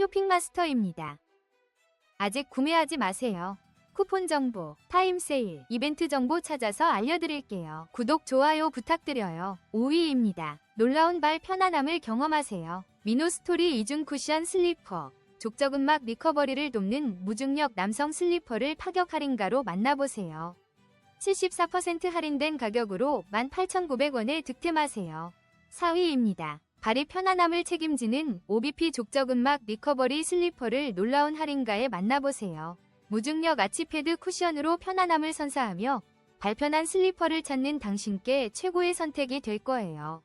쇼핑마스터입니다. 아직 구매하지 마세요. 쿠폰 정보, 타임 세일, 이벤트 정보 찾아서 알려드릴게요. 구독, 좋아요 부탁드려요. 5위입니다. 놀라운 발 편안함을 경험하세요. 미노스토리 이중 쿠션 슬리퍼. 족저근막 리커버리를 돕는 무중력 남성 슬리퍼를 파격 할인가로 만나보세요. 74% 할인된 가격으로 18,900원에 득템하세요. 4위입니다. 발이 편안함을 책임지는 OBP 족저근막 리커버리 슬리퍼를 놀라운 할인가에 만나보세요. 무중력 아치패드 쿠션으로 편안함을 선사하며 발편한 슬리퍼를 찾는 당신께 최고의 선택이 될 거예요.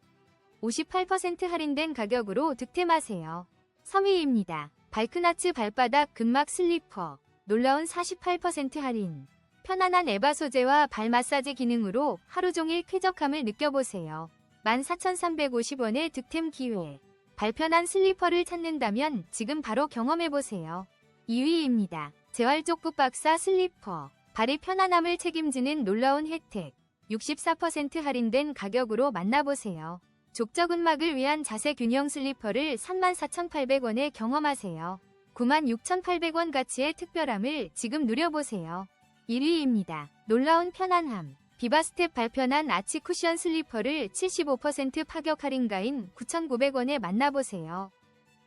58% 할인된 가격으로 득템하세요. 3위입니다. 발크나츠 발바닥 근막 슬리퍼 놀라운 48% 할인 편안한 에바 소재와 발 마사지 기능으로 하루 종일 쾌적함을 느껴보세요. 14,350원의 득템 기회 발편한 슬리퍼를 찾는다면 지금 바로 경험해보세요. 2위입니다. 재활족부 박사 슬리퍼 발이 편안함을 책임지는 놀라운 혜택 64% 할인된 가격으로 만나보세요. 족저근막을 위한 자세 균형 슬리퍼를 34,800원에 경험하세요. 96,800원 가치의 특별함을 지금 누려보세요. 1위입니다. 놀라운 편안함. 비바스텝 발편한 아치 쿠션 슬리퍼를 75% 파격 할인가인 9,900원에 만나보세요.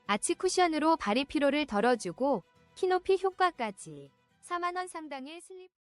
아치 쿠션으로 발이 피로를 덜어주고 키 높이 효과까지 4만원 상당의 슬리퍼